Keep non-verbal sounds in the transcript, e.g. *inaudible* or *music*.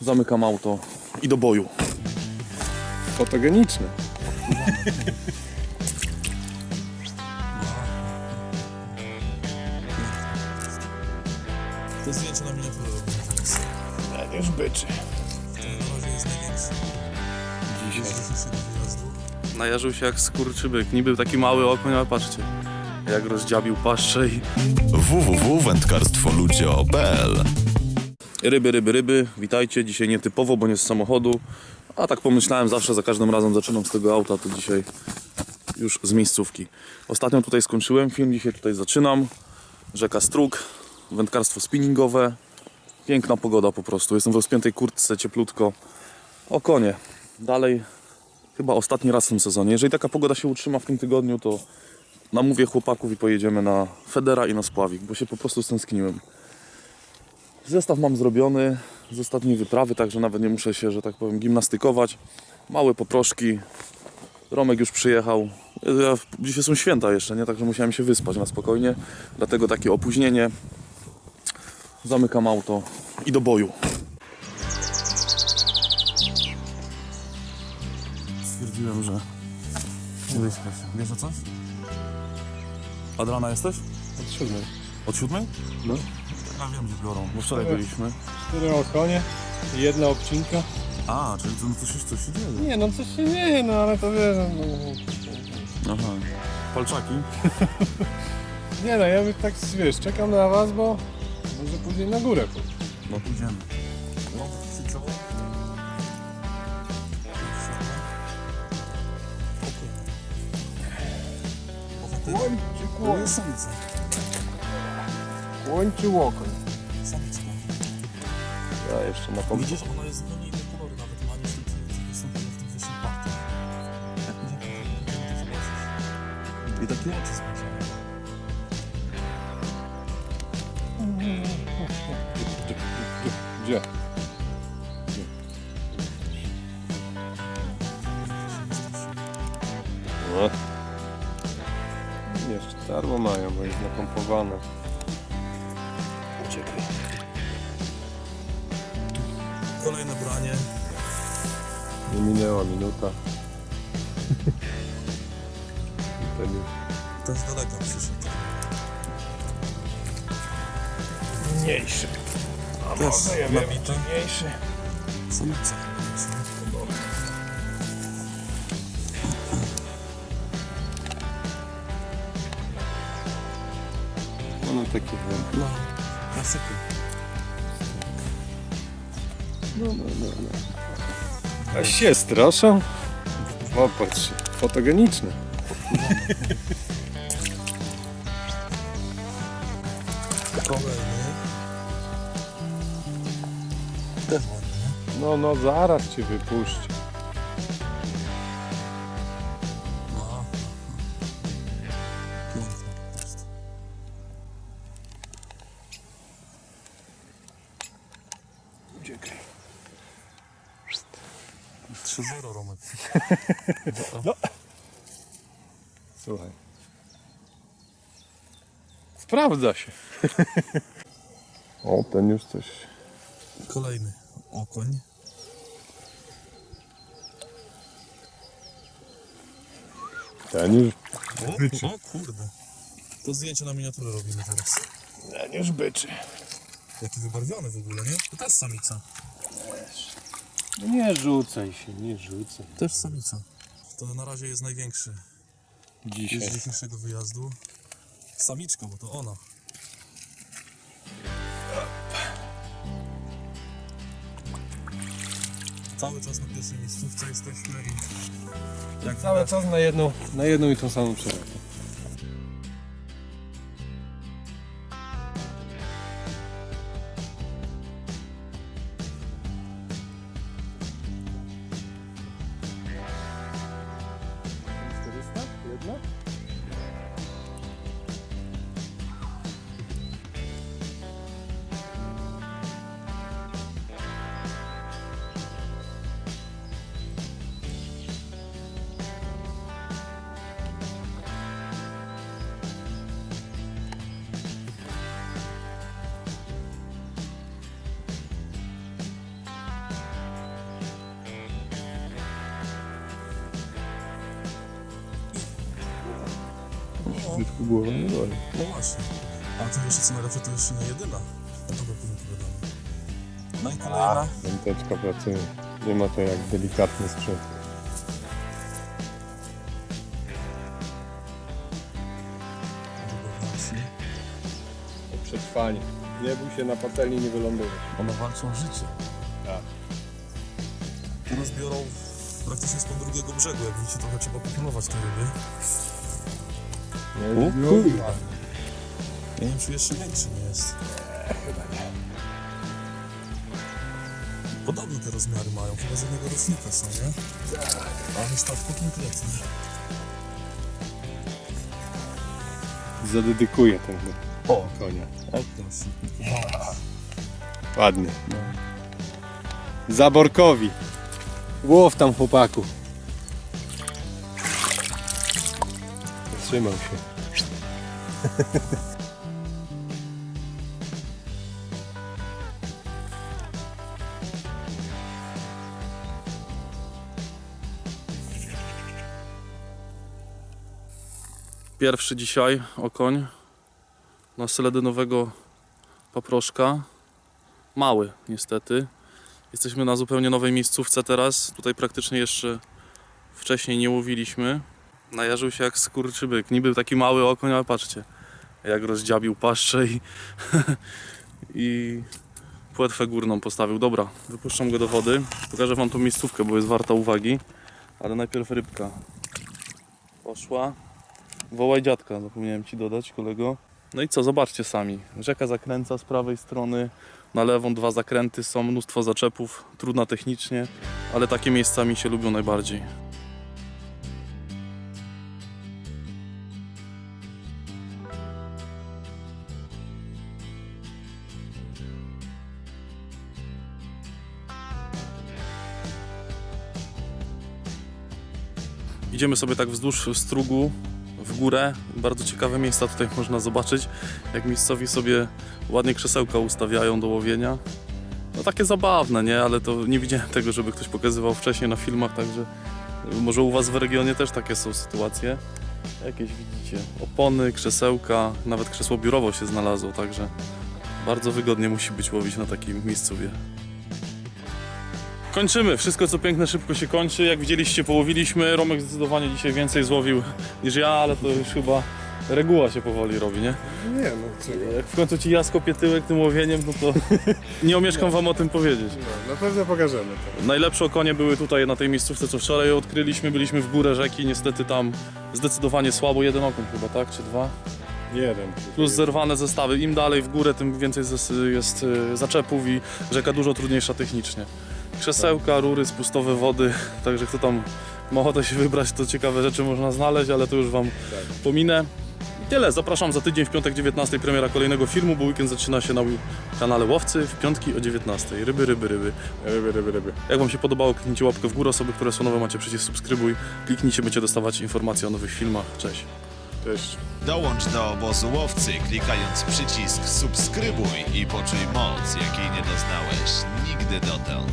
Zamykam auto i do boju. Fotogeniczne. To zdjęcie na byczy. To dzisiejszego wyjazdu. Najarzył się jak skurczybyk. Niby taki mały okoń, ale patrzcie. Jak rozdziabił paszczę i... www.wędkarstwoludzio.pl Ryby, ryby, ryby. Witajcie. Dzisiaj nietypowo, bo nie z samochodu. A tak pomyślałem zawsze, za każdym razem zaczynam z tego auta, to dzisiaj już z miejscówki. Ostatnio tutaj skończyłem film, dzisiaj tutaj zaczynam. Rzeka Strug, wędkarstwo spinningowe. Piękna pogoda po prostu. Jestem w rozpiętej kurtce, cieplutko. O konie. Dalej chyba ostatni raz w tym sezonie. Jeżeli taka pogoda się utrzyma w tym tygodniu, to namówię chłopaków i pojedziemy na Federa i na Spławik, bo się po prostu stęskniłem. Zestaw mam zrobiony z ostatniej wyprawy, także nawet nie muszę się, że tak powiem, gimnastykować. Małe poproszki. Romek już przyjechał. Ja, dzisiaj są święta jeszcze, nie? Także musiałem się wyspać na spokojnie. Dlatego takie opóźnienie. Zamykam auto i do boju. Stwierdziłem, że wyśpię się. Wiesz o coś? Od rana jesteś? Od siódmej. Od siódmej? No. Ja wiem, gdzie biorą, bo wczoraj byliśmy. Cztery okonie, jedna obcinka. A, czyli to, no to się coś się dzieje. Nie no, coś się dzieje, no ale to wiesz, no... Aha. Palczaki? *laughs* Nie no, ja bym tak, wiesz, czekam na was, bo może później na górę pójść. No pójdziemy. No. Kłoń czy To kłoń? jest samica. Kłoń czy łokoń? Samiczka. Ja jeszcze na pom... Widzisz, ona jest zupełnie inne kolory nawet ma które występują w tych wyższych partiach. Jak będzie to zobaczysz. I takie oczy spojrzałem. Gdzie? No. Jeszcze darmo mają, bo jest napompowane. Uciekaj. Kolejne branie. Nie minęła minuta. I ten już To z daleka przyszedł. mniejszy. A Też może ja wiem, bita. mniejszy. Samica. One takie. No, klasyki. No, no, no, no. A się straszą? Popatrz, fotogeniczne. Kolejny. Też ładny. No, no, zaraz cię wypuszczę. 3-0 Romek. *laughs* Słuchaj. Sprawdza się. *laughs* o, ten już coś. Kolejny okoń. Ten już. O, o kurde. To zdjęcie na miniaturę robimy teraz. Ten już byczy. Jaki wybarwiony w ogóle, nie? To też samica. Nie rzucaj się, nie rzucaj. Też samica. To na razie jest największy Dzisiaj. z dzisiejszego wyjazdu. Samiczka, bo to ona. Cały czas na pierwszej miejscówce jesteśmy i jak Cały czas na jedną, na jedną i tą samą przerwę. Tylko głowa nie boli. No właśnie. A to jeszcze co najlepsze, to jeszcze nie jedyna. Na to powiem powiadamy. No i kolejna. Dęteczka pracuje. Nie ma to jak delikatny sprzęt. Właśnie. O przetrwanie. Nie bój się na patelni nie wylądować. One walczą o życie. Tak. Teraz biorą praktycznie spod drugiego brzegu, jak widzicie trochę trzeba popilnować te ryby. Nie, kurwa. Nie wiem czy jeszcze większy nie jest. Podobne te rozmiary mają, chyba z jednego rocznika są, nie? Ale statko kompletny. Zadedykuję ten O, konia. o proszę. Ładnie. Zaborkowi. Łow tam chłopaku. Trzymał się. Pierwszy dzisiaj okoń na seledynowego paproszka. Mały niestety. Jesteśmy na zupełnie nowej miejscówce teraz. Tutaj praktycznie jeszcze wcześniej nie łowiliśmy. Najarzył się jak skurczybyk. Niby taki mały okoń, ale patrzcie jak rozdziabił paszczę i, *laughs* i płetwę górną postawił. Dobra, wypuszczam go do wody. Pokażę Wam tą miejscówkę, bo jest warta uwagi. Ale najpierw rybka poszła. Wołaj dziadka, zapomniałem Ci dodać, kolego. No i co, zobaczcie sami. Rzeka zakręca z prawej strony, na lewą dwa zakręty, są mnóstwo zaczepów, trudna technicznie, ale takie miejsca mi się lubią najbardziej. Idziemy sobie tak wzdłuż strugu w górę. Bardzo ciekawe miejsca tutaj można zobaczyć, jak miejscowi sobie ładnie krzesełka ustawiają do łowienia. No takie zabawne, nie? Ale to nie widziałem tego, żeby ktoś pokazywał wcześniej na filmach, także może u Was w regionie też takie są sytuacje. Jakieś widzicie, opony, krzesełka, nawet krzesło biurowo się znalazło, także bardzo wygodnie musi być łowić na takim miejscowie. Kończymy. Wszystko co piękne szybko się kończy. Jak widzieliście, połowiliśmy. Romek zdecydowanie dzisiaj więcej złowił niż ja, ale to już chyba reguła się powoli robi, nie? Nie no, czego? Jak w końcu ci ja skopię tyłek tym łowieniem, no to *laughs* nie omieszkam wam o tym powiedzieć. No, na pewno pokażemy to. Najlepsze okonie były tutaj na tej miejscówce, co wczoraj odkryliśmy. Byliśmy w górę rzeki, niestety tam zdecydowanie słabo. Jeden okon chyba, tak? Czy dwa? Jeden. Plus zerwane zestawy. Im dalej w górę, tym więcej jest y, zaczepów i rzeka dużo trudniejsza technicznie. Krzesełka, rury, spustowe wody, także kto tam ma ochotę się wybrać, to ciekawe rzeczy można znaleźć, ale to już wam pominę. I tyle, zapraszam za tydzień w piątek 19 premiera kolejnego filmu, bo weekend zaczyna się na kanale Łowcy w piątki o 19. Ryby, ryby, ryby. Ryby, ryby, ryby. Jak wam się podobało, kliknijcie łapkę w górę. Osoby, które są nowe, macie przycisk subskrybuj. Kliknijcie, będziecie dostawać informacje o nowych filmach. Cześć. Cześć. Dołącz do obozu łowcy klikając przycisk subskrybuj i poczuj moc, jakiej nie doznałeś nigdy dotąd.